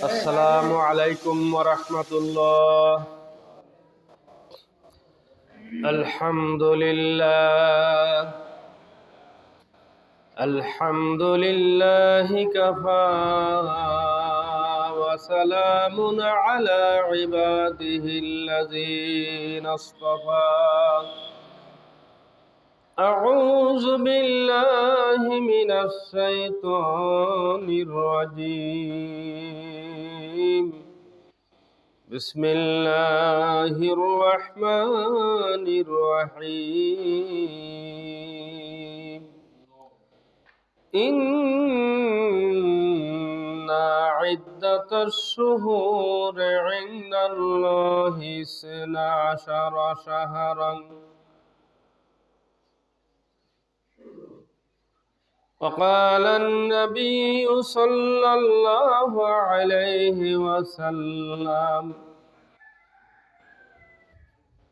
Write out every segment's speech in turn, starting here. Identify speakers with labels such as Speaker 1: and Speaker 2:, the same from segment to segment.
Speaker 1: السلام عليكم ورحمة الله. الحمد لله. الحمد لله كفى وسلام على عباده الذين اصطفى. أعوذ بالله من الشيطان الرجيم. بسم الله الرحمن الرحيم. إن عدة الشهور عند الله اثنا عشر شهرا. وقال النبي صلى الله عليه وسلم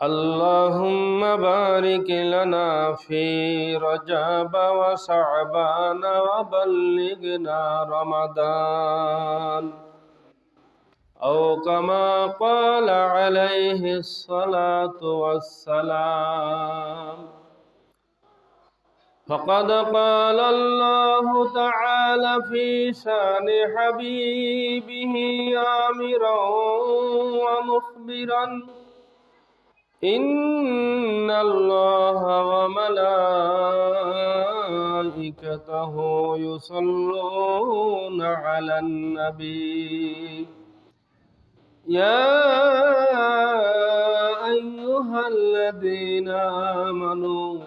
Speaker 1: اللهم بارك لنا في رجب وشعبان وبلغنا رمضان. أو كما قال عليه الصلاة والسلام فقد قال الله تعالى في شان حبيبه آمرا ومخبرا إن الله وملائكته يصلون على النبي يا أيها الذين آمنوا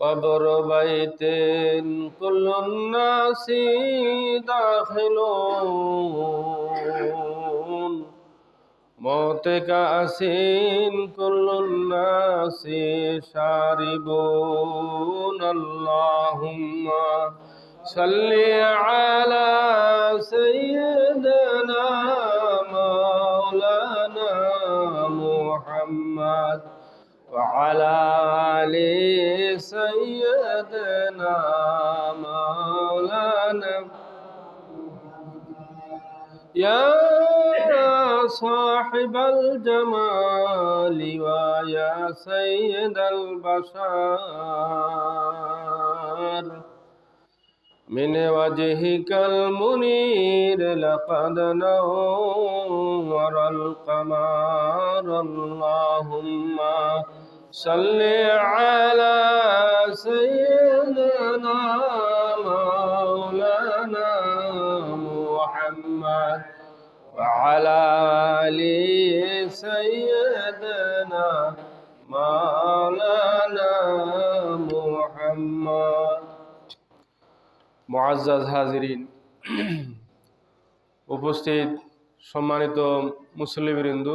Speaker 1: কবর বাইতেন কুলন্নাসি দাখিলুন। মতে কাসিন কুলন্নাসি শারিবুন আল্লাহুম্মা সাল্লি আলা সাইয়্যিদানা وعلى آل سيدنا مولانا. يا صاحب الجمال ويا سيد البشر. من وجهك المنير لقد نور القمر. اللهم صل على سيدنا مولانا محمد وعلى آل سيدنا مولانا محمد মুআজ্জাজ হাজিরিন উপস্থিত সম্মানিত মুসলিমবৃন্দ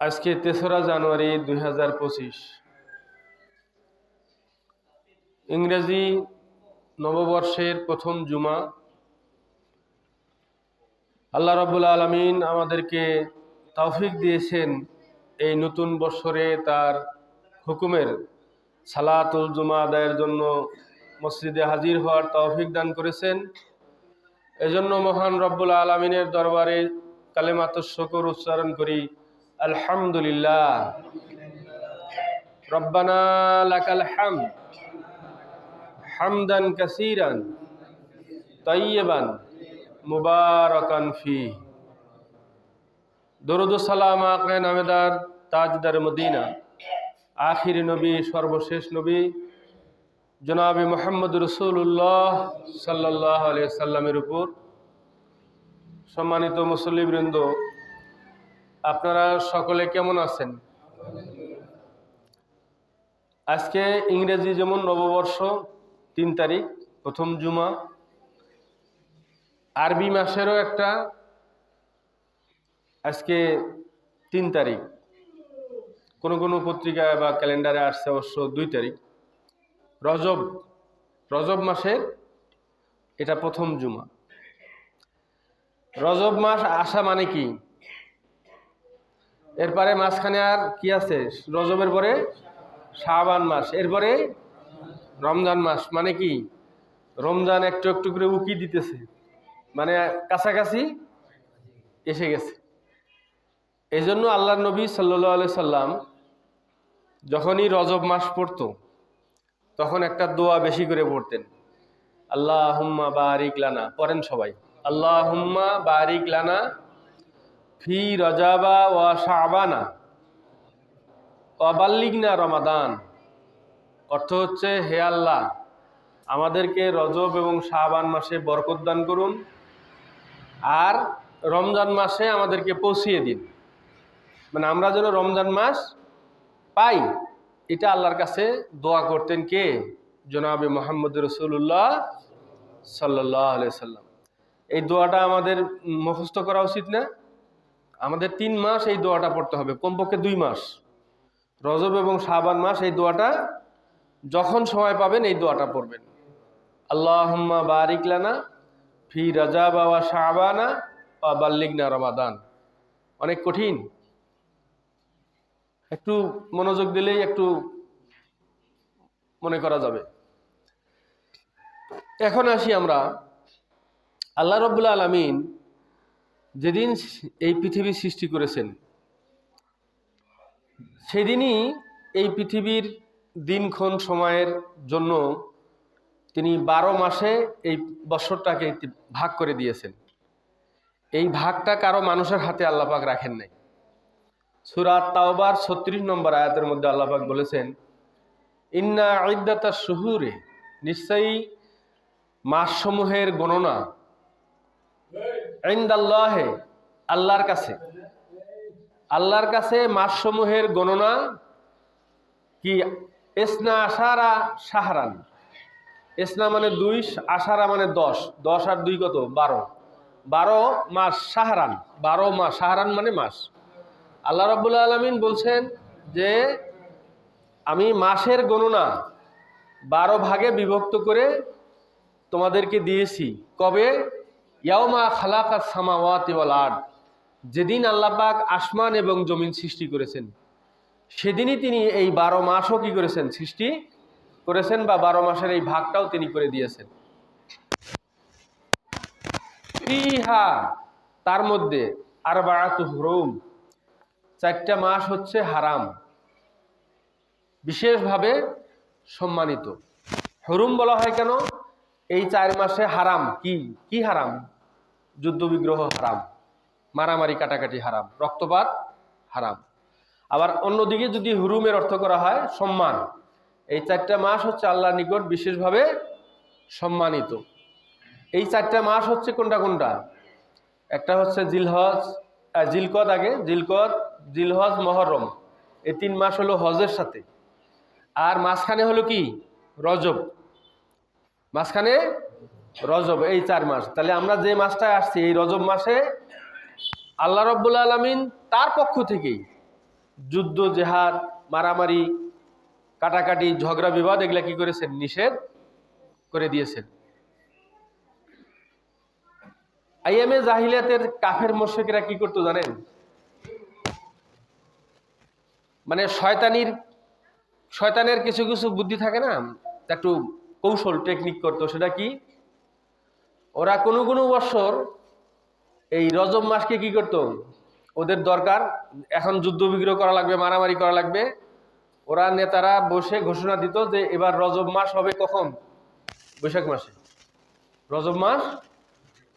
Speaker 1: আজকে তেসরা জানুয়ারি দুই হাজার পঁচিশ। ইংরেজি নববর্ষের প্রথম জুমা। আল্লাহ রবুল আলমিন আমাদেরকে তৌফিক দিয়েছেন এই নতুন বৎসরে তার হুকুমের সালাতুল জুমা আদায়ের জন্য মসজিদে হাজির হওয়ার তৌফিক দান করেছেন। এজন্য মহান রব্বুল আলমিনের দরবারে কালেমাত শকর উচ্চারণ করি। আলহামদুলিল্লাহ। রব্বানা লাকাল হাম হামদান কাসিরান তৈয়বান মুবারকান ফি দরুদ সালাম আকে নামেদার তাজদার মদিনা। আখির নবী, সর্বশেষ নবী, জনাবি মোহাম্মদ রসুল্লাহ সাল্লাহ আলিয়া সাল্লামের উপর সম্মানিত মুসল্লিবৃন্দ আপনারা সকলে কেমন আছেন? আজকে ইংরেজি যেমন নববর্ষ, তিন তারিখ, প্রথম জুমা, আরবি মাসেরও একটা আজকে তিন তারিখ। কোনো কোনো পত্রিকায় বা ক্যালেন্ডারে আসছে অবশ্য দুই তারিখ। রজব রজব মাসের এটা প্রথম জুমা। রজব মাস আসা মানে কি? এরপরে মাঝখানে আর কি আছে? রজবের পরে শাবান মাস। এরপরে রমজান মাস মানে কি? রমজান একটু একটু করে উকি দিতেছে। মানে কাছাকাছি এসে গেছে। এই জন্য আল্লাহ নবী সাল্লি সাল্লাম যখনই রজব মাস পড়তো, তখন একটা দোয়া বেশি করে পড়তেন। আল্লাহ হুম্মা বারিক লানা, পড়েন সবাই। আল্লাহ হুম্মা বারিক লানা ফি রজাবা ওয়া শাবানা। অবাল্লিগনা রমাদান। অর্থ হচ্ছে, হে আল্লাহ, আমাদেরকে রজব এবং শাহবান মাসে বরকত দান করুন আর রমজান মাসে আমাদেরকে পৌঁছিয়ে দিন। মানে আমরা যেন রমজান মাস পাই, এটা আল্লাহর কাছে দোয়া করতেন কে? জনাবে মোহাম্মদ রসুল্লাহ সাল্লাহ সাল্লাম। এই দোয়াটা আমাদের মুখস্থ করা উচিত না। আমাদের তিন মাস এই দোয়াটা পড়তে হবে, কমপক্ষে দুই মাস। রজব এবং শাবান মাস এই দোয়াটা, যখন সময় পাবেন এই দোয়াটা পড়বেন। আল্লাহম্মা বারিক লানা ফি রাজা বাবা শাহবানা বা বাল্লিগনা রমাদান। অনেক কঠিন। একটু মনোযোগ দিলেই একটু মনে করা যাবে। এখন আসি আমরা। আল্লাহ রব্বুল্লা আলমিন যেদিন এই পৃথিবী সৃষ্টি করেছেন, সেদিনই এই পৃথিবীর দিনক্ষণ সময়ের জন্য তিনি বারো মাসে এই বছরটাকে ভাগ করে দিয়েছেন। এই ভাগটা কারও মানুষের হাতে আল্লাপাক রাখেন নাই। সুরাত তাওবার ছত্রিশ নম্বর আয়াতের মধ্যে আল্লাপাক বলেছেন, ইন্না আইদাতা শহুরে নিশ্চয়ই মাসসমূহের গণনা ইন্দাল্লাহে, আল্লাহর কাছে। আল্লাহর কাছে মাসসমূহের গণনা কি? এসনা আশারা সাহারান এসনা মানে দুই, আশারা মানে দশ। দশ আর দুই কত? বারো। বারো মাস সাহারান বারো মাস। সাহারান মানে মাস। আল্লাহ রব্বুল্লা আলমিন বলছেন যে, আমি মাসের গণনা বারো ভাগে বিভক্ত করে তোমাদেরকে দিয়েছি। কবে? ইয়াওমা খালাকা সামাওয়াতি ওয়াল আর্ড যেদিন আল্লাপাক আসমান এবং জমিন সৃষ্টি করেছেন, সেদিনই তিনি এই বারো মাসও কি করেছেন? সৃষ্টি করেছেন বা বারো মাসের এই ভাগটাও তিনি করে দিয়েছেন। ফিহা, তার মধ্যে আর বাড়াতু হরুম, চারটা মাস হচ্ছে হারাম, বিশেষভাবে সম্মানিত। হরুম বলা হয় কেন? এই চার মাসে হারাম, কি কি হারাম? যুদ্ধ বিগ্রহ হারাম, মারামারি কাটাকাটি হারাম, রক্তপাত হারাম। আবার অন্যদিকে যদি হুরুমের অর্থ করা হয়, সম্মান। এই চারটা মাস হচ্ছে আল্লাহর নিকট বিশেষভাবে সম্মানিত। এই চারটা মাস হচ্ছে কোনটা কোনটা? একটা হচ্ছে জিলহজ জিলকদ আগে, জিলকদ, জিলহজ, মহরম। এই তিন মাস হলো হজের সাথে। আর মাঝখানে হলো কি? রজব। মাঝখানে রজব, এই চার মাস। তাহলে আমরা যে মাসটায় আসছি, এই রজব মাসে আল্লাহ রব্বুল আলমিন তার পক্ষ থেকেই যুদ্ধ, জেহাদ, মারামারি, কাটাকাটি, ঝগড়া, বিবাদ, এগুলা কি করেছেন? নিষেধ করে দিয়েছেন। আইএমএ জাহিলিয়াতের কাফের মোর্শেকেরা কি করতো জানেন? মানে শয়তানির, শয়তানের কিছু কিছু বুদ্ধি থাকে না? একটু কৌশল টেকনিক করতো, সেটা কি? ওরা কোনো কোনো বছর এই রজব মাসকে কি করতো? ওদের দরকার, এখন যুদ্ধ বিগ্রহ করা লাগবে, মারামারি করা লাগবে। ওরা নেতারা বসে ঘোষণা দিত যে এবার রজব মাস হবে কখন? বৈশাখ মাসে। রজব মাস?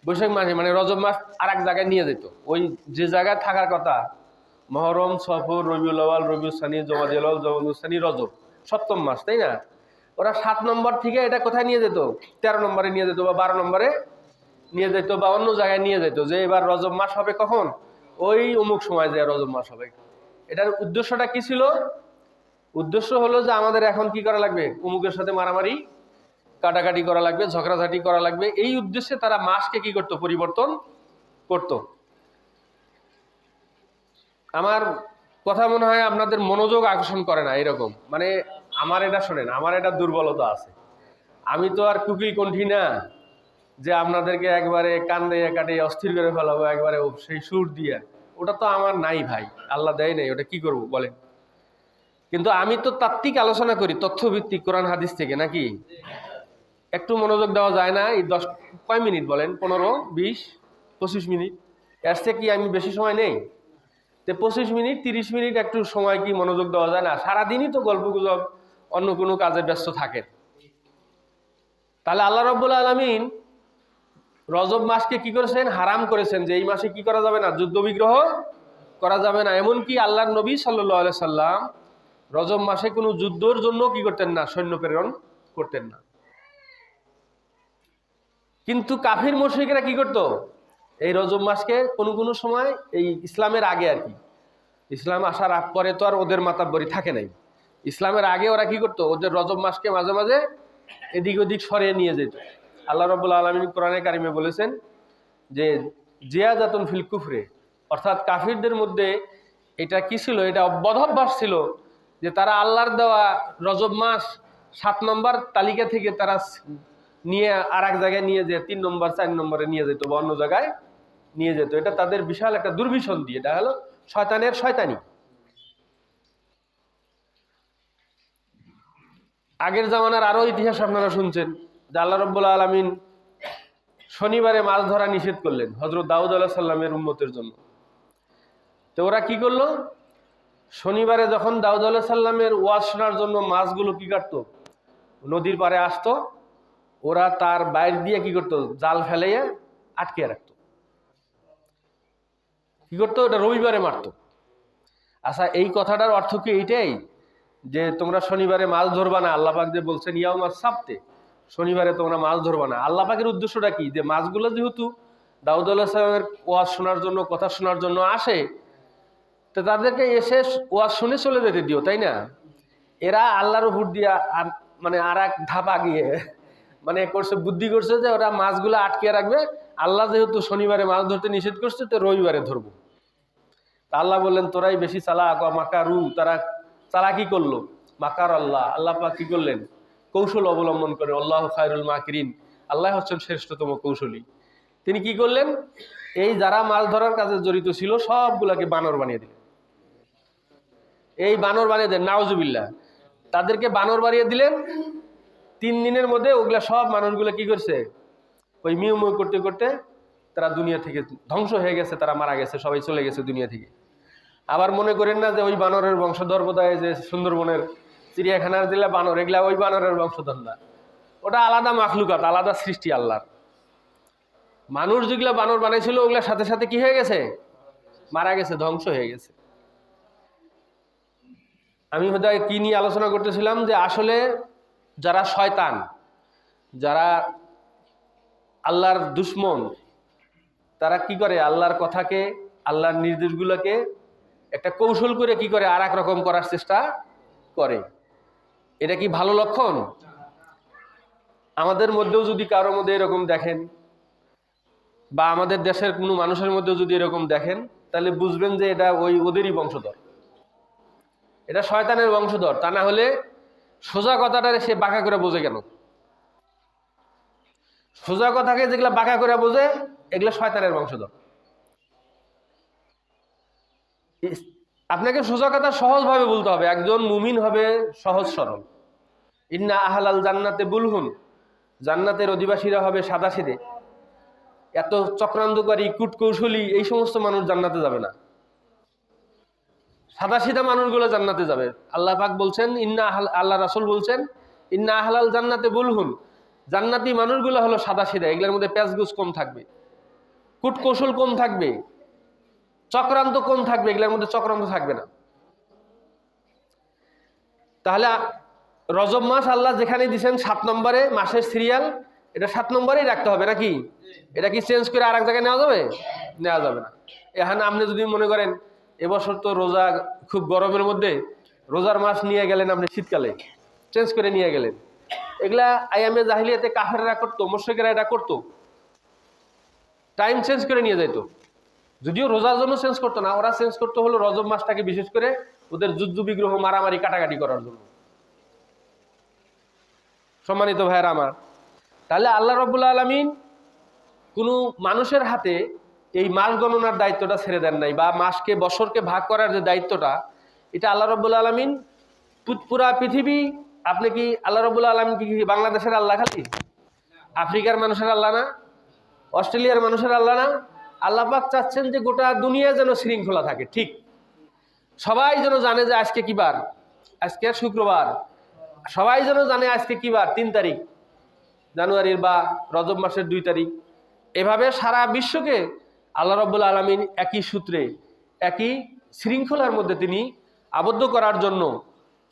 Speaker 1: বৈশাখ মাসে মানে রজব মাস আর এক জায়গায় নিয়ে যেত। ওই যে জায়গায় থাকার কথা, মহরম, সফর, রবিউল আওয়াল রবিউল সানি জমাদিউল আওয়াল জমাদুল সানি, রজব, সপ্তম মাস, তাই না? ওরা সাত নম্বর থেকে এটা কোথায় নিয়ে যেত? তেরো নম্বরে নিয়ে যেত বা বারো নম্বরে নিয়ে যেত বা অন্য জায়গায় নিয়ে যেত যে এবার রজব মাস হবে কখন? ওই অমুক সময় যে রজব মাস হবে। এটার উদ্দেশ্যটা কি ছিল? উদ্দেশ্য হলো যে আমাদের এখন কি করা লাগবে? অমুকের সাথে মারামারি, কাটাকাটি করা লাগবে, ঝগড়াঝাটি করা লাগবে। এই উদ্দেশ্যে তারা মাসকে কি করতো? পরিবর্তন করত। আমার কথা মনে হয় আপনাদের মনোযোগ আকর্ষণ করে না এরকম। মানে আমার এটা শোনেন, আমার এটা দুর্বলতা আছে। আমি তো আর কুকিল কণ্ঠী না যে আপনাদেরকে একবারে কান্দে কাটে, অস্থির করে ফেলাবো একবারে সেই সুর দিয়ে। ওটা তো আমার নাই ভাই, আল্লাহ দেয় নাই, ওটা কি করব বলেন। কিন্তু আমি তো তাত্ত্বিক আলোচনা করি, তথ্যভিত্তিক কোরআন হাদিস থেকে, নাকি? একটু মনোযোগ দেওয়া যায় না, এই দশ, কয় মিনিট বলেন? পনেরো, বিশ, পঁচিশ মিনিট। এর থেকে কি আমি বেশি সময় নেই? তো পঁচিশ মিনিট, তিরিশ মিনিট একটু সময় কি মনোযোগ দেওয়া যায় না? সারাদিনই তো গল্প গুজব অন্য কোনো কাজে ব্যস্ত থাকেন। তাহলে আল্লাহ রব্বুল আলমিন রজব মাসকে কি করেছেন? হারাম করেছেন যে এই মাসে কি করা যাবে না? যুদ্ধ বিগ্রহ করা যাবে না। এমনকি আল্লাহর নবী সাল্লাহ সাল্লাম রজব মাসে কোনো যুদ্ধর জন্য কি করতেন না? সৈন্য প্রেরণ করতেন না। কিন্তু কাফির মুশরিকরা কি করতো? এই রজব মাসকে কোনো কোনো সময় এই ইসলামের আগে আর কি। ইসলাম আসার পরে তো আর ওদের মাতাব্বরি থাকে নাই। ইসলামের আগে ওরা কি করতো? ওদের রজব মাসকে মাঝে মাঝে এদিক ওদিক সরিয়ে নিয়ে যেত। আল্লাহ রবুল্লা আলমিন কোরআনে কারিমে বলেছেন যে জিয়া জাতুন ফিল কুফরে, অর্থাৎ কাফিরদের মধ্যে এটা কি ছিল? এটা বদভ্যাস ছিল যে তারা আল্লাহর দেওয়া রজব মাস সাত নম্বর তালিকা থেকে তারা নিয়ে আর এক জায়গায় নিয়ে যেত, তিন নম্বর, চার নম্বরে নিয়ে যেত বা অন্য জায়গায় নিয়ে যেত। এটা তাদের বিশাল একটা দুর্বিসন্ধি এটা হলো শয়তানের শয়তানি। আগের জামানার আরও ইতিহাস আপনারা শুনছেন, যে আল্লাহ রব্বুল আলমিন শনিবারে মাছ ধরা নিষেধ করলেন হজরত দাউদ আল্লাহ সাল্লামের উন্মতের জন্য। তো ওরা কি করল? শনিবারে যখন দাউদ আল্লাহ সাল্লামের ওয়াজ শোনার জন্য মাছগুলো কি কাটতো? নদীর পাড়ে আসতো, ওরা তার বাইর দিয়ে কি করতো? জাল ফেলাইয়া আটকে রাখতো। কি করতো? ওটা রবিবারে মারতো। আচ্ছা এই কথাটার অর্থ কি এইটাই? যে তোমরা শনিবারে মাছ ধরবা না আল্লাপাক যে বলছেন ইয়াও মাছ সাপতে শনিবারে তোমরা মাছ ধরবা না। আল্লাপাকের উদ্দেশ্যটা কি? যে মাছগুলো যেহেতু দাউদ আল্লাহ সাহেবের ওয়াজ শোনার জন্য, কথা শোনার জন্য আসে, তো তাদেরকে এসে ওয়াজ শুনে চলে যেতে দিও, তাই না? এরা আল্লাহর উপর দিয়া মানে আর এক ধাপা গিয়ে মানে করছে, বুদ্ধি করছে যে ওরা মাছগুলো আটকে রাখবে। আল্লাহ যেহেতু শনিবারে মাছ ধরতে নিষেধ করছে, তো রবিবারে ধরবো। তা আল্লাহ বললেন, তোরাই বেশি চালাক মাকারু তারা চালাকি করল? মাকার আল্লাহ। আল্লাহ পাক কি করলেন? কৌশল অবলম্বন করে আল্লাহ খায়রুল মাকিরিন। আল্লাহ হচ্ছেন শ্রেষ্ঠতম কৌশলী। তিনি কি করলেন? এই যারা মাছ ধরার কাজে জড়িত ছিল, সবগুলাকে বানর বানিয়ে দিলেন। এই বানর বানিয়ে দেন নাওজুবিল্লা তাদেরকে বানর বানিয়ে দিলেন। তিন দিনের মধ্যে ওগুলা সব মানুষগুলো কি করছে? ওই মিউ মিউ করতে করতে তারা দুনিয়া থেকে ধ্বংস হয়ে গেছে, তারা মারা গেছে, সবাই চলে গেছে দুনিয়া থেকে। আবার মনে করেন না যে ওই বানরের বংশধর বোধহয় যে সুন্দরবনের চিড়িয়াখানার দিলে বানর, এগুলা ওই বানরের বংশধর না। ওটা আলাদা মাখলুকাত, আলাদা সৃষ্টি আল্লাহর। মানুষ যেগুলা বানর বানাইছিল, ওগুলার সাথে সাথে কি হয়ে গেছে? মারা গেছে, ধ্বংস হয়ে গেছে। আমি বোধহয় কি নিয়ে আলোচনা করতেছিলাম যে আসলে যারা শয়তান, যারা আল্লাহর দুশ্মন, তারা কি করে? আল্লাহর কথাকে, আল্লাহর নির্দেশগুলোকে একটা কৌশল করে কি করে? আর রকম করার চেষ্টা করে। এটা কি ভালো লক্ষণ? আমাদের মধ্যেও যদি কারোর মধ্যে এরকম দেখেন, বা আমাদের দেশের কোনো মানুষের মধ্যেও যদি এরকম দেখেন, তাহলে বুঝবেন যে এটা ওই ওদেরই বংশধর। এটা শয়তানের বংশধর, তা না হলে সোজা কথাটা সে বাঁকা করে বোঝে কেন? সোজা কথাকে যেগুলা বাঁকা করে বোঝে, এগুলো শয়তানের বংশধর। আপনাকে সোজা কথা সহজভাবে বলতে হবে, একজন মুমিন হবে সহজ সরল। ইন্না আহালাল জান্নাতে বুলহুন জান্নাতের অধিবাসীরা হবে সাদা সিদে এত চক্রান্তকারী, কূটকৌশলী, এই সমস্ত মানুষ জান্নাতে যাবে না। সাদা সিধা মানুষগুলো জান্নাতে যাবে। আল্লাহ পাক বলছেন, ইন্না আল্লাহ রাসুল বলছেন, ইন্না আহলাল জান্নাতে বুলহুন জান্নাতি মানুষগুলো হলো সাদা সিধা এগুলোর মধ্যে প্যাঁচগুজ কম থাকবে, কূটকৌশল কম থাকবে। চক্রান্ত কম থাকবে? এগুলোর মধ্যে চক্রান্ত থাকবে না। তাহলে রজব মাস আল্লাহ যেখানে দিচ্ছেন সাত নম্বরে মাসের সিরিয়াল এটা সাত নম্বরেই রাখতে হবে নাকি? এটা কি চেঞ্জ করে আর এক জায়গায় নেওয়া যাবে? নেওয়া যাবে না। এখানে আপনি যদি মনে করেন, এবছর তো রোজা খুব গরমের মধ্যে, রোজার মাস নিয়ে গেলেন আপনি শীতকালে চেঞ্জ করে নিয়ে গেলেন। এগুলা আইএমএ জাহিলিয়াতে কাফেররা করতো মোশেকেরা এটা করতো। টাইম চেঞ্জ করে নিয়ে যাইতো। যদিও রোজার জন্য চেঞ্জ করতো না, ওরা চেঞ্জ করতো হলো রজব মাসটাকে বিশেষ করে ওদের যুদ্ধ বিগ্রহ মারামারি কাটাকাটি করার জন্য। সম্মানিত ভাইয়ের আমার, তাহলে আল্লাহ রব্বুল আলমিন কোনো মানুষের হাতে এই মাস গণনার দায়িত্বটা ছেড়ে দেন নাই বা মাসকে, বছরকে ভাগ করার যে দায়িত্বটা, এটা আল্লাহ রব্বুল আলমিন পুরা পৃথিবী, আপনি কি আল্লাহ রব্বুল আলমিন কি বাংলাদেশের আল্লাহ খালি? আফ্রিকার মানুষের আল্লাহ না? অস্ট্রেলিয়ার মানুষের আল্লাহ না? আল্লাহ পাক চাচ্ছেন যে গোটা দুনিয়া যেন শৃঙ্খলা থাকে, ঠিক। সবাই যেন জানে যে আজকে কি বার? আজকে শুক্রবার। সবাই যেন জানে আজকে কি বার? তিন তারিখ। জানুয়ারির বা রজব মাসের দুই তারিখ। এভাবে সারা বিশ্বকে আল্লাহ রব্বুল আলমিন একই সূত্রে, একই শৃঙ্খলার মধ্যে তিনি আবদ্ধ করার জন্য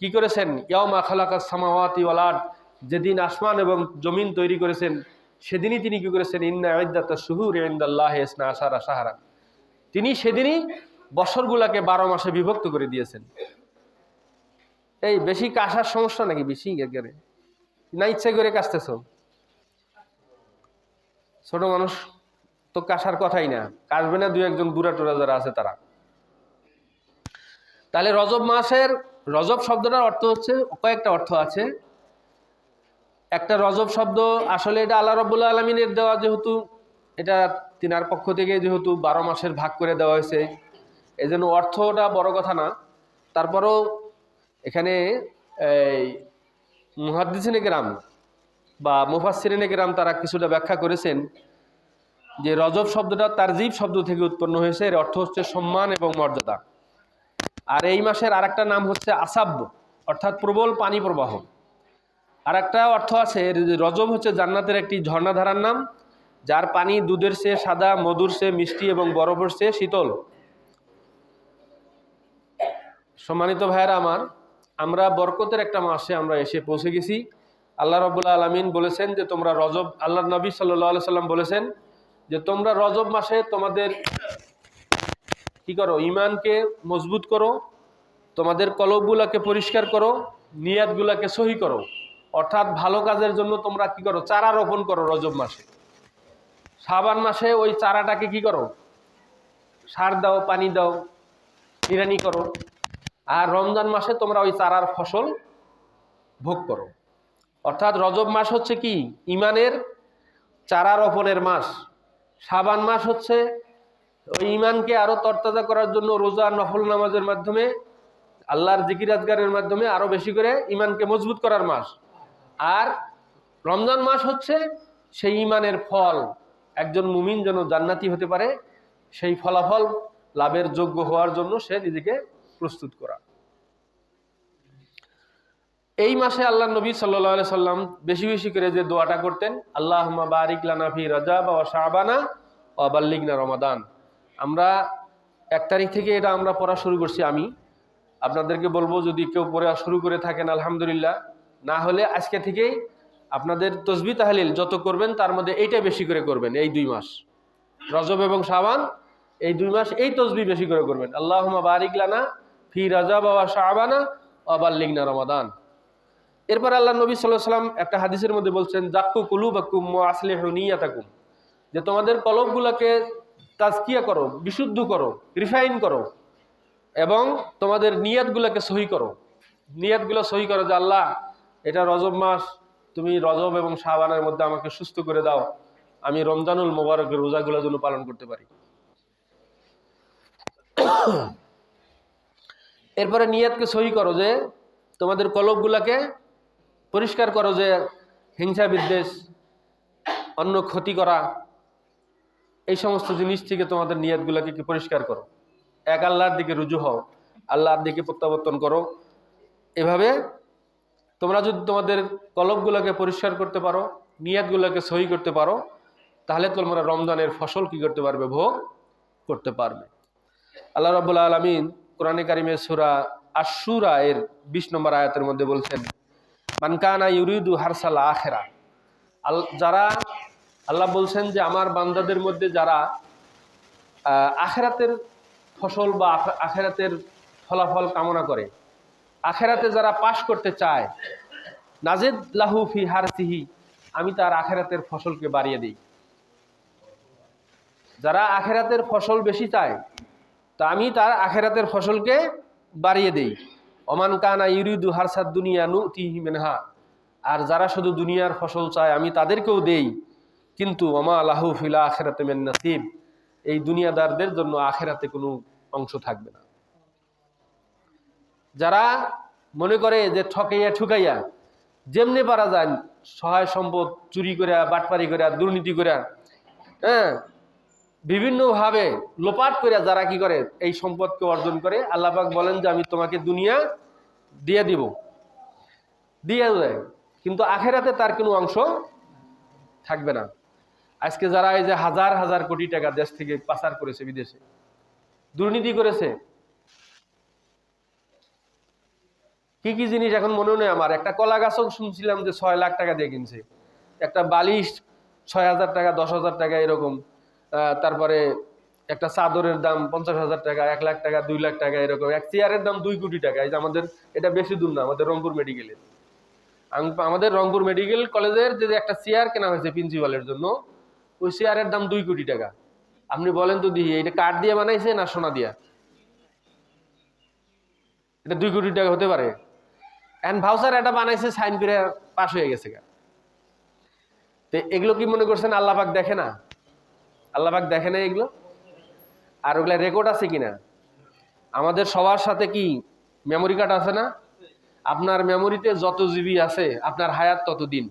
Speaker 1: কি করেছেন? ইয়ামা খালাকা সামাওয়াতি ওয়ালাদ যেদিন আসমান এবং জমিন তৈরি করেছেন। সেদিনই তিনি কি করেছেন? ইন্না আইদাত শুহুর ইন্দাল্লাহ ইসনা আসারা সাহারা তিনি সেদিনই বছরগুলাকে বারো মাসে বিভক্ত করে দিয়েছেন। এই বেশি কাশার সমস্যা নাকি? বেশি একেবারে। না, ইচ্ছে করে কাশতেছ? ছোট মানুষ তো কাশার কথাই না। কাশবে না দু একজন বুড়া টুরা যারা আছে তারা। তাহলে রজব মাসের, রজব শব্দটার অর্থ হচ্ছে, কয়েকটা অর্থ আছে। একটা রজব শব্দ, আসলে এটা আল্লাহ রব্বুল্লা আলমিনের দেওয়া যেহেতু, এটা তিনার পক্ষ থেকে যেহেতু বারো মাসের ভাগ করে দেওয়া হয়েছে। এই জন্য অর্থটা বড় কথা না। তারপরও এখানে এই মুহাদ্দিসিনে গ্রাম বা মুফাসিরিনে গ্রাম তারা কিছুটা ব্যাখ্যা করেছেন যে রজব শব্দটা তার জীব শব্দ থেকে উৎপন্ন হয়েছে। এর অর্থ হচ্ছে সম্মান এবং মর্যাদা। আর এই মাসের আরেকটা নাম হচ্ছে আসাব্য অর্থাৎ প্রবল পানি প্রবাহ। আর একটা অর্থ আছে, রজব হচ্ছে জান্নাতের একটি ঝর্ণাধারার নাম, যার পানি দুধের সে সাদা, মধুর সে মিষ্টি এবং বরফের সে শীতল। সম্মানিত ভাইয়েরা আমার, আমরা বরকতের একটা মাসে আমরা এসে পৌঁছে গেছি। আল্লাহ রবুল্লা আলমিন বলেছেন যে, তোমরা রজব আল্লাহ নবী সাল্লাহ সাল্লাম বলেছেন যে, তোমরা রজব মাসে তোমাদের কি করো ইমানকে মজবুত করো, তোমাদের কলবগুলাকে পরিষ্কার করো, নিয়াতগুলাকে সহি করো। অর্থাৎ ভালো কাজের জন্য তোমরা কি করো? চারা রোপণ করো রজব মাসে। সাবান মাসে ওই চারাটাকে কি করো? সার দাও, পানি দাও নিরানি করো। আর রমজান মাসে তোমরা ওই চারার ফসল ভোগ করো। অর্থাৎ রজব মাস হচ্ছে কি? ইমানের চারা রোপণের মাস। সাবান মাস হচ্ছে ওই ইমানকে আরও তরতাজা করার জন্য রোজা, নফল নামাজের মাধ্যমে, আল্লাহর জিকির আজগারের মাধ্যমে আরও বেশি করে ইমানকে মজবুত করার মাস। আর রমজান মাস হচ্ছে সেই ইমানের ফল। একজন মুমিন যেন জান্নাতি হতে পারে, সেই ফলাফল লাভের যোগ্য হওয়ার জন্য সে নিজেকে প্রস্তুত করা। এই মাসে আল্লাহ নবী সাল্লাহ সাল্লাম বেশি বেশি করে যে দোয়াটা করতেন আল্লাহ বারিক রাজা বা শাহবানা ও বাল্লিগনা রমাদান। আমরা এক তারিখ থেকে এটা আমরা পড়া শুরু করছি, আমি। আপনাদেরকে বলব, যদি কেউ পড়া শুরু করে থাকেন, আলহামদুলিল্লাহ না হলে আজকে থেকেই আপনাদের তসবি তাহলিল যত করবেন, তার মধ্যে এইটা বেশি করে করবেন এই দুই মাস। রজব এবং শাবান, এই দুই মাস এই তসবি বেশি করে করবেন। আল্লাহ বারিক লানা ফি রাজা বাবা শাহবানা ও বাল্লিগনা রমাদান। এরপর আল্লাহ নবী সাল্লাহ সাল্লাম একটা হাদিসের মধ্যে বলছেন, জাক্কু কুলু বাকুম আসলে নিয়াতাকুম। যে তোমাদের কলবগুলোকে তাজকিয়া করো, বিশুদ্ধ করো, রিফাইন করো এবং তোমাদের নিয়াতগুলোকে সহি করো। নিয়াতগুলো সহি করো যে আল্লাহ এটা রজব মাস। তুমি রজব এবং শাহবানের মধ্যে আমাকে সুস্থ করে দাও। আমি রমজানুল মোবারকের রোজাগুলো যেন পালন করতে পারি। এরপরে নিয়াতকে সহি করো যে, তোমাদের কলবগুলাকে পরিষ্কার করো যে, হিংসা বিদ্বেষ অন্য ক্ষতি করা, এই সমস্ত জিনিস থেকে তোমাদের নিয়াতগুলোকে কি পরিষ্কার করো। এক আল্লাহর দিকে রুজু হও, আল্লাহর দিকে প্রত্যাবর্তন করো। এভাবে তোমরা যদি তোমাদের কলবগুলোকে পরিষ্কার করতে পারো, নিয়াতগুলোকে সহি করতে পারো, তাহলে তোমরা রমজানের ফসল কি করতে পারবে, ভোগ করতে পারবে। আল্লাহ রব্বুল্লা আলমিন কোরআনে কারিমের সুরা আশুরা এর বিশ নম্বর আয়াতের মধ্যে বলছেন মানকানা ইউরিদু হারসাল আখেরা। আল যারা, আল্লাহ বলছেন যে আমার বান্দাদের মধ্যে যারা আখেরাতের ফসল বা আখেরাতের ফলাফল কামনা করে আখেরাতে যারা পাশ করতে চায়, নাজেদ লাহু ফি হারসিহি, আমি তার আখেরাতের ফসলকে বাড়িয়ে দিই। যারা আখেরাতের ফসল বেশি চায়, তা আমি তার আখেরাতের ফসলকে বাড়িয়ে দেই। অমান কানা ইউরিদু হারসাদ দুনিয়া নু মেনহা, আর যারা শুধু দুনিয়ার ফসল চায়, আমি তাদেরকেও দেই। কিন্তু অমা আল্লাহু ফিলা আখেরাতে মেন নাসিব, এই দুনিয়াদারদের জন্য আখেরাতে কোনো অংশ থাকবে না। যারা মনে করে যে ঠকাইয়া ঠুকাইয়া যেমনি পারা যায় সহায় সম্পদ চুরি করে বাটপারি করে দুর্নীতি করে হ্যাঁ বিভিন্নভাবে লোপাট করে যারা কি করে এই সম্পদকে অর্জন করে আল্লাপাক বলেন যে আমি তোমাকে দুনিয়া দিয়ে দিব। দিয়ে দেয়। কিন্তু আখেরাতে তার কোনো অংশ থাকবে না। আজকে যারা এই যে হাজার হাজার কোটি টাকা দেশ থেকে পাচার করেছে বিদেশে, দুর্নীতি করেছে কি কি জিনিস এখন মনে নেই আমার? একটা কলা গাছও শুনছিলাম যে ছয় লাখ টাকা দিয়ে কিনছে। একটা বালিশ ছয় হাজার টাকা, দশ হাজার টাকা এরকম। তারপরে একটা চাদরের দাম পঞ্চাশ হাজার টাকা, এক লাখ টাকা, দুই লাখ টাকা এরকম। এক চেয়ারের দাম দুই কোটি টাকা। এই যে আমাদের, এটা বেশি দূর না, আমাদের রংপুর মেডিকেলে। আমাদের রংপুর মেডিকেল কলেজের যে একটা চেয়ার কেনা হয়েছে প্রিন্সিপালের জন্য, ওই চেয়ারের দাম দুই কোটি টাকা। আপনি বলেন তো দিহি এটা কাঠ দিয়ে বানাইছে না সোনা দিয়া? এটা দুই কোটি টাকা হতে পারে? অ্যান্ড ভাউচার এটা বানাইছে সাইন করে পাস হয়ে গেছে গা। তো এগুলো কি মনে করছেন আল্লাপাক দেখে না? আল্লাপাক দেখে না এগুলো? আর ওগুলা রেকর্ড আছে কিনা আমাদের সবার সাথে কি মেমোরি কার্ড আছে না? আপনার মেমোরিতে যত জিবি আছে, আপনার হায়াত তত দিন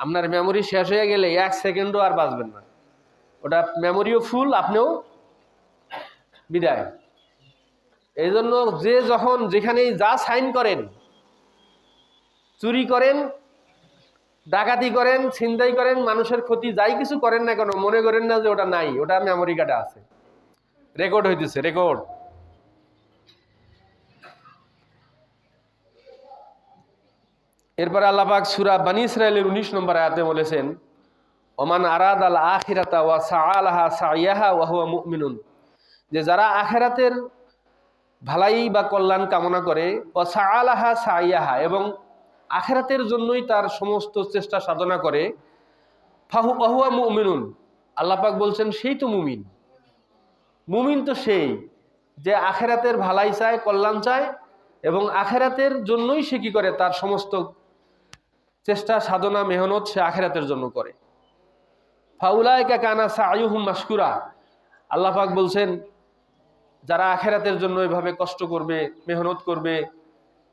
Speaker 1: আপনার মেমোরি শেষ হয়ে গেলে এক সেকেন্ডও আর বাঁচবেন না। ওটা মেমোরিও ফুল আপনিও বিদায়। এই জন্য যে যখন যেখানেই যা সাইন করেন চুরি করেন, ডাকাতি করেন, ছিনতাই করেন, মানুষের ক্ষতি যাই কিছু করেন না কেন, মনে করেন না যে ওটা নাই, ওটা মেমোরি কার্ডে আছে। রেকর্ড হইতেছে রেকর্ড এরপরে আল্লাপাক সুরা বানি ইসরায়েলের উনিশ নম্বর আয়াতে বলেছেন, ওমান আরাদ আল আখিরাতা ওয়া সাআলাহা সাইয়াহা ওয়া হুয়া মুমিনুন। যে যারা আখেরাতের ভালাই বা কল্যাণ কামনা করে ও সাআলাহা সাইয়াহা, এবং আখেরাতের জন্যই তার সমস্ত চেষ্টা সাধনা করে। ফাহু আহুয়া মুমিনুন। আল্লাপাক বলছেন, সেই তো মুমিন। মুমিন তো সেই যে আখেরাতের ভালাই চায়, কল্যাণ চায় এবং আখেরাতের জন্যই সে কি করে? তার সমস্ত চেষ্টা, সাধনা, মেহনত সে আখেরাতের জন্য করে। ফাউলায়কা কানা সায়ুহুম মাসকুরা আল্লাপাক বলছেন, যারা আখেরাতের জন্য এভাবে কষ্ট করবে, মেহনত করবে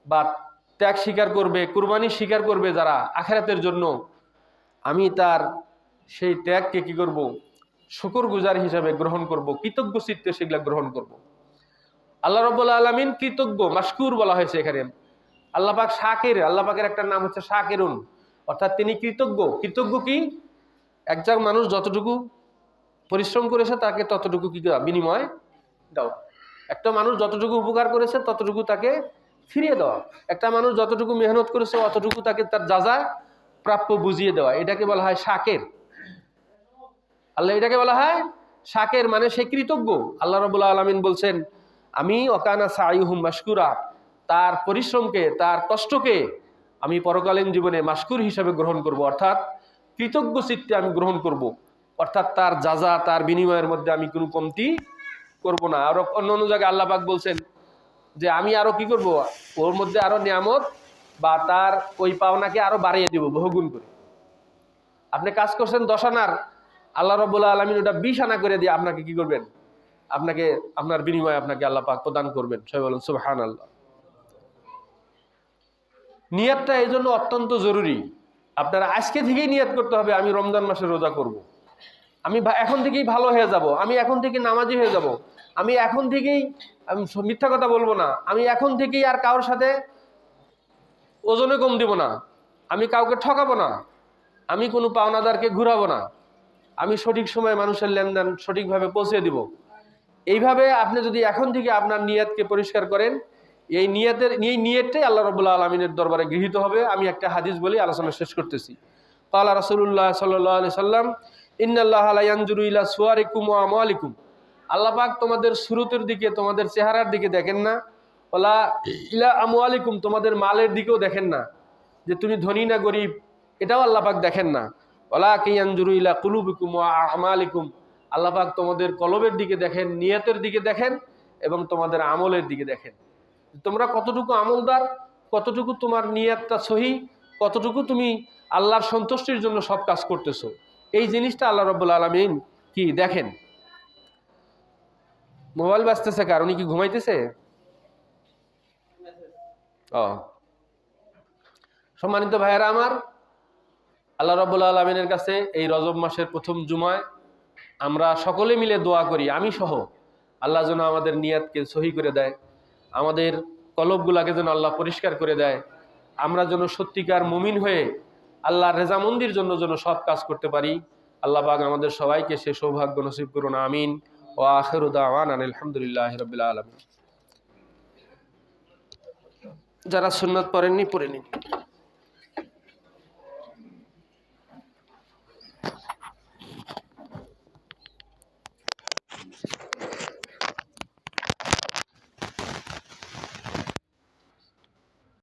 Speaker 1: বা ত্যাগ স্বীকার করবে, কুরবানি স্বীকার করবে যারা আখেরাতের জন্য। আমি তার সেই ত্যাগকে কি করব? শুকর গুজার হিসাবে গ্রহণ করব, কৃতজ্ঞ চিত্তে সেগুলা গ্রহণ করব। আল্লাহ রব্বুল্লা আলমিন কৃতজ্ঞ মাসকুর বলা হয়েছে এখানে। আল্লাপাক শাকের, আল্লাহ পাকের একটা নাম হচ্ছে শাকেরুন। অর্থাৎ তিনি কৃতজ্ঞ। কৃতজ্ঞ কি? একজন মানুষ যতটুকু পরিশ্রম করেছে তাকে ততটুকু কি বিনিময় দাও। একটা মানুষ যতটুকু উপকার করেছে ততটুকু তাকে ফিরিয়ে দেওয়া। একটা মানুষ যতটুকু মেহনত করেছে অতটুকু তাকে তার যা যা প্রাপ্য বুঝিয়ে দেওয়া। এটাকে বলা হয় শাকের। আল্লাহ এটাকে বলা হয় শাকের মানে সে কৃতজ্ঞ। আল্লাহ রবুল্লা আলমিন বলছেন, আমি অকানা সাইহুম মাসকুরা তার পরিশ্রমকে, তার কষ্টকে আমি পরকালীন জীবনে মাসকুর হিসাবে গ্রহণ করব। অর্থাৎ কৃতজ্ঞ চিত্তে আমি গ্রহণ করব। অর্থাৎ তার যা যা, তার বিনিময়ের মধ্যে আমি কোনো কমতি করব না। আর অন্য অন্য জায়গায় আল্লাপাক বলছেন যে আমি আরও কি করব? ওর মধ্যে আরও নিয়ামত বা তার ওই পাওনাকে আরও বাড়িয়ে দিব, বহুগুণ করে। আপনি কাজ করছেন দশ আনার, আল্লাহ রবুল্লা আলমিন ওটা বিষ আনা করে দিয়ে আপনাকে কি করবেন? আপনাকে, আপনার বিনিময়ে আপনাকে আল্লাহ পাক প্রদান করবেন। সবাই বলেন সুবহান আল্লাহ নিয়াতটা এই জন্য অত্যন্ত জরুরি। আপনারা আজকে থেকেই নিয়াত করতে হবে, আমি রমজান মাসে রোজা করব। আমি এখন থেকেই ভালো হয়ে যাব, আমি এখন থেকে নামাজি হয়ে যাব। আমি এখন থেকেই, আমি মিথ্যা কথা বলব না। আমি এখন থেকেই আর কারোর সাথে ওজনে কম দিব না। আমি কাউকে ঠকাবো না। আমি কোনো পাওনাদারকে ঘুরাবো না। আমি সঠিক সময়ে মানুষের লেনদেন সঠিকভাবে পৌঁছে দিব। এইভাবে আপনি যদি এখন থেকে আপনার নিয়াতকে পরিষ্কার করেন, এই নিয়তের, এই নিয়তটাই আল্লাহ রবুল্লা আলমিনের দরবারে গৃহীত হবে। আমি একটা হাদিস বলি, আলোচনা শেষ করতেছি। পালা রাসুল্লাহ সাল্লাহ সাল্লাম ইন্নাল্লাহ আলাইয়ানজুরু ইলা সুয়ারিকুম ও আমালিকুম আল্লাহ পাক তোমাদের শুরুতের দিকে, তোমাদের চেহারার দিকে দেখেন না। ওলা ইলা আমু আলিকুম তোমাদের মালের দিকেও দেখেন না। যে তুমি ধনী না গরিব, এটাও আল্লাপাক দেখেন না। ওলা কিয়ানজুরুইলা কুলুবিকুম ওয়া আমালিকুম আল্লাপাক তোমাদের কলবের দিকে দেখেন, নিয়তের দিকে দেখেন এবং তোমাদের আমলের দিকে দেখেন। তোমরা কতটুকু আমলদার, কতটুকু তোমার নিয়াতটা সহি, কতটুকু তুমি আল্লাহর সন্তুষ্টির জন্য সব কাজ করতেছো। এই জিনিসটা আল্লাহ রব্বুল আলমিন কি দেখেন? মোবাইল বাজতেছে কার? উনি কি ঘুমাইতেছে? ও। সম্মানিত ভাইয়েরা আমার, আল্লাহ রব্বুল আলমিনের কাছে এই রজব মাসের প্রথম জুমায় আমরা সকলে মিলে দোয়া করি, আমি সহ। আল্লাহ যেন আমাদের নিয়াতকে সহি করে দেয়, আমাদের কলবগুলাকে যেন আল্লাহ পরিষ্কার করে দেয়, আমরা যেন সত্যিকার মুমিন হয়ে আল্লাহর রেজামন্দির জন্য যেন সব কাজ করতে পারি। আল্লাহ পাক আমাদের সবাইকে সে সৌভাগ্য নসিব করুন, আমিন। ও আখেরুদ্দাওয়ান আলহামদুলিল্লাহ রবিল্লা আলমিন। যারা সুন্নত পড়েননি পড়ে নিন।